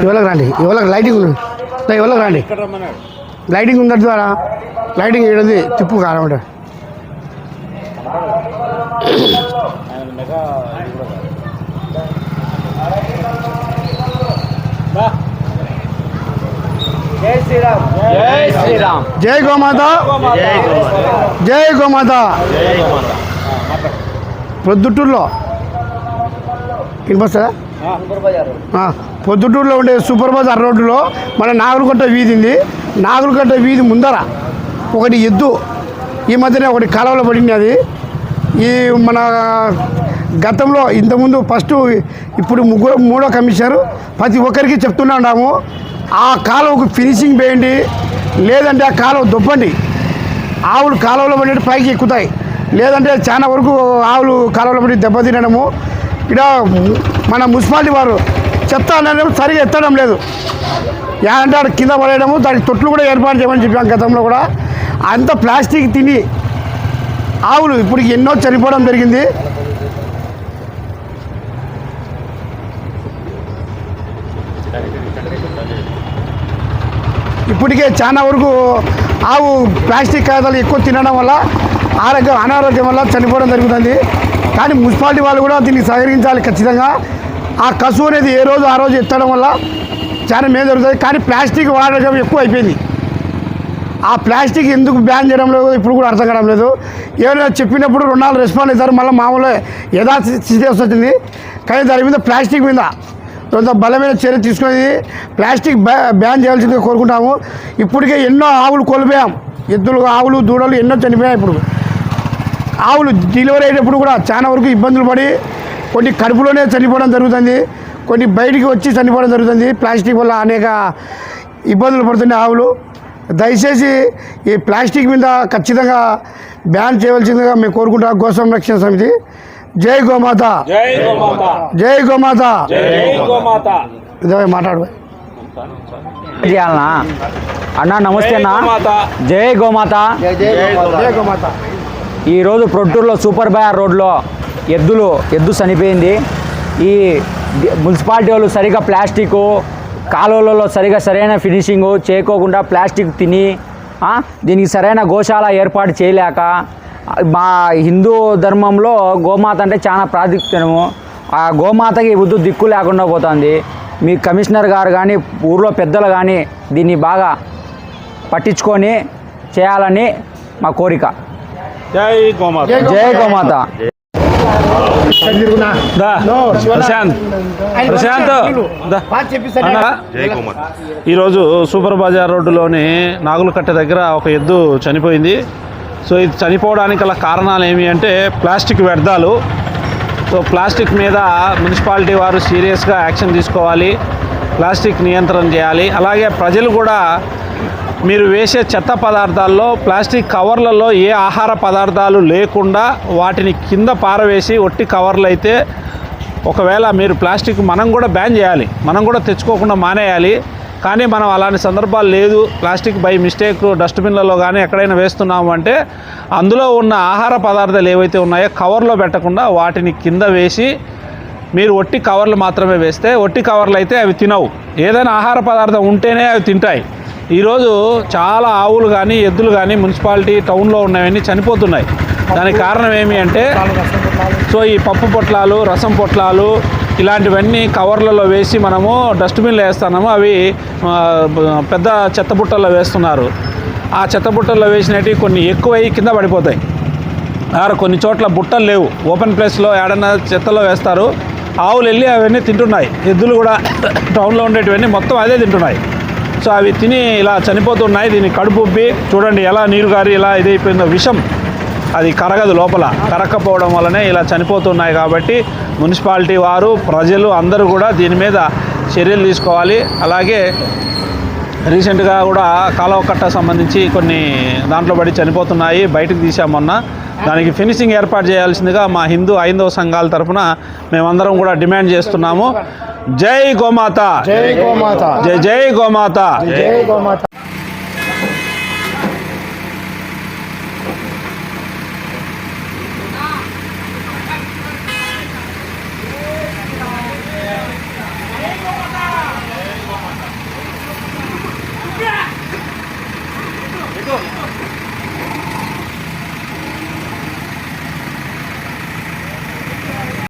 మీరు రండి. ఇవాళకి లైటింగ్ ఉంది. రండి. లైటింగ్ ఉన్నట్టు ద్వారా? లైటింగ్ ఏడది. తిప్పు ఉంటుంది జై శ్రీరామ్. జై గోమాత. జై గోమాత. ప్రొద్దుటూరులో వినిపిస్తుందా ఆ, పొద్దుటూరులో ఉండే సూపర్ బజార్ రోడ్డులో మన నాగులకట్ట వీధి ఉంది నాగులకట్ట వీధి ముందర ఒకటి ఎద్దు ఈ మధ్యనే ఒకటి కాలువలో పడింది అది. ఈ మన గతంలో ఇంతకుముందు ఫస్ట్ ఇప్పుడు ముగ్గురు మూడో కమిషనర్ ప్రతి ఒక్కరికి చెప్తూనే ఉన్నాము ఆ కాలువకు ఫినిషింగ్ వేయండి లేదంటే ఆ కాలువ దుప్పండి ఆవులు కాలువలో పడి పైకి ఎక్కుతాయి. లేదంటే చాలా వరకు ఆవులు కాలువలో పడి దెబ్బతినడము. ఇక్కడ మన మున్సిపాలిటీ వారు చెత్త అనేది సరిగా ఎత్తడం లేదు. అంటే ఆడ కింద పడేయడము దానికి తొట్లు కూడా ఏర్పాటు చేయమని చెప్పాం గతంలో కూడా. అంత ప్లాస్టిక్ తిని ఆవులు ఇప్పుడు ఎన్నో చనిపోవడం జరిగింది. ఇప్పటికే చాలా వరకు ఆవు ప్లాస్టిక్ కాగితాలు ఎక్కువ తినడం వల్ల ఆరోగ్యం అనారోగ్యం వల్ల చనిపోవడం జరుగుతుంది. కానీ మున్సిపాలిటీ వాళ్ళు కూడా దీన్ని సహకరించాలి ఖచ్చితంగా. ఆ కసువు అనేది ఏ రోజు ఆ రోజు ఎత్తడం వల్ల చాలా మేలు జరుగుతుంది. కానీ ప్లాస్టిక్ వాడడం ఎక్కువ అయిపోయింది. ఆ ప్లాస్టిక్ ఎందుకు బ్యాన్ చేయడం లేదు ఇప్పుడు కూడా అర్థం కావడం లేదు. ఏమైనా చెప్పినప్పుడు రెండు నాలుగు రెస్పాండ్ అవుతారు. మళ్ళీ మామూలు యథా స్థితి వస్తుంది కానీ దాని మీద ప్లాస్టిక్ మీద కొంత బలమైన చర్య తీసుకునేది ప్లాస్టిక్ బ్యా- బ్యాన్ చేయాల్సిందిగా కోరుకుంటాము. ఇప్పటికే ఎన్నో ఆవులు కోల్పోయాం. ఎద్దులు ఆవులు దూడలు ఎన్నో చనిపోయాయి ఇప్పుడు. ఆవులు డెలివరీ అయ్యేటప్పుడు కూడా చాలా వరకు ఇబ్బందులు పడి కొన్ని కడుపులోనే చనిపోవడం జరుగుతుంది. కొన్ని బయటికి వచ్చి చనిపోవడం జరుగుతుంది. ప్లాస్టిక్ వల్ల అనేక ఇబ్బందులు పడుతున్నాయి ఆవులు. దయచేసి ఈ ప్లాస్టిక్ మీద ఖచ్చితంగా బ్యాన్ చేయవలసిందిగా మేము కోరుకుంటాం గో సంరక్షణ సమితి. జై గోమాత. జై గోమాత. జై గోమాత. జై గోమాత. ఇదే మాట్లాడు చేయాలనా అన్నా నమస్తే అన్న. గోమాత. జై గోమాత. జై గోమాత. ఈరోజు ప్రొట్టూరులో సూపర్ బయార్ రోడ్లో ఎద్దులు ఎద్దు చనిపోయింది. ఈ మున్సిపాలిటీ వాళ్ళు సరిగా ప్లాస్టిక్ కాలువలలో సరిగా సరైన ఫినిషింగ్ చేయకోకుండా ప్లాస్టిక్ తిని దీనికి సరైన గోశాల ఏర్పాటు చేయలేక మా హిందూ ధర్మంలో గోమాత అంటే చాలా ప్రాధాన్యము ఆ గోమాతకి వద్దు దిక్కు లేకుండా పోతుంది. మీ కమిషనర్ గారు కానీ ఊర్లో పెద్దలు కానీ దీన్ని బాగా పట్టించుకొని చేయాలని మా కోరిక. జై గోమాత. జై గోమాత. ప్రశాంత్ ఈరోజు సూపర్ బజార్ రోడ్డులోని నాగులకట్ట దగ్గర ఒక ఎద్దు చనిపోయింది. సో ఇది చనిపోవడానికి గల కారణాలు ఏమి అంటే ప్లాస్టిక్ వ్యర్థాలు. సో ప్లాస్టిక్ మీద మున్సిపాలిటీ వారు సీరియస్గా యాక్షన్ తీసుకోవాలి. ప్లాస్టిక్ నియంత్రణ చేయాలి. అలాగే ప్రజలు కూడా మీరు వేసే చెత్త పదార్థాల్లో ప్లాస్టిక్ కవర్లలో ఏ ఆహార పదార్థాలు లేకుండా వాటిని కింద పారవేసి ఒట్టి కవర్లు అయితే ఒకవేళ మీరు ప్లాస్టిక్ మనం కూడా బ్యాన్ చేయాలి. మనం కూడా తెచ్చుకోకుండా మానేయాలి. కానీ మనం అలాంటి సందర్భాలు లేదు. ప్లాస్టిక్ బై మిస్టేక్ డస్ట్బిన్లలో కానీ ఎక్కడైనా వేస్తున్నాము అంటే అందులో ఉన్న ఆహార పదార్థాలు ఏవైతే ఉన్నాయో కవర్లో పెట్టకుండా వాటిని కింద వేసి మీరు ఒట్టి కవర్లు మాత్రమే వేస్తే ఒట్టి కవర్లు అయితే అవి తినవు. ఏదైనా ఆహార పదార్థం ఉంటేనే అవి తింటాయి. ఈరోజు చాలా ఆవులు కానీ ఎద్దులు కానీ మున్సిపాలిటీ టౌన్లో ఉన్నవన్నీ చనిపోతున్నాయి. దానికి కారణం ఏమి అంటే సో ఈ పప్పు పొట్లాలు రసం పొట్లాలు ఇలాంటివన్నీ కవర్లలో వేసి మనము డస్ట్బిన్లో వేస్తున్నాము. అవి పెద్ద చెత్త బుట్టల్లో వేస్తున్నారు. ఆ చెత్త బుట్టల్లో వేసినవి కొన్ని ఎక్కువై కింద పడిపోతాయి. ఆడ కొన్ని చోట్ల బుట్టలు లేవు. ఓపెన్ ప్లేస్లో ఏడన్నా చెత్తలో వేస్తారు. ఆవులు వెళ్ళి అవన్నీ తింటున్నాయి. ఎద్దులు కూడా టౌన్లో ఉండేటివన్నీ మొత్తం అదే తింటున్నాయి. సో అవి తిని ఇలా చనిపోతున్నాయి. దీన్ని కడుపు ఉబ్బి చూడండి ఎలా నీరు గారి ఇలా ఇదైపోయిందో విషం. అది కరగదు లోపల. కరక్కపోవడం వల్లనే ఇలా చనిపోతున్నాయి కాబట్టి మున్సిపాలిటీ వారు ప్రజలు అందరూ కూడా దీని మీద చర్యలు తీసుకోవాలి. అలాగే రీసెంట్గా కూడా కాలువ కట్ట సంబంధించి కొన్ని దాంట్లో పడి చనిపోతున్నాయి. బయటకు తీసామన్నా దానికి ఫినిషింగ్ ఏర్పాటు చేయాల్సిందిగా మా హిందూ ఐందవ సంఘాల తరఫున మేమందరం కూడా డిమాండ్ చేస్తున్నాము. జై గోమాత. జై గోమాత. జై జై గోమాత. జై గోమాత.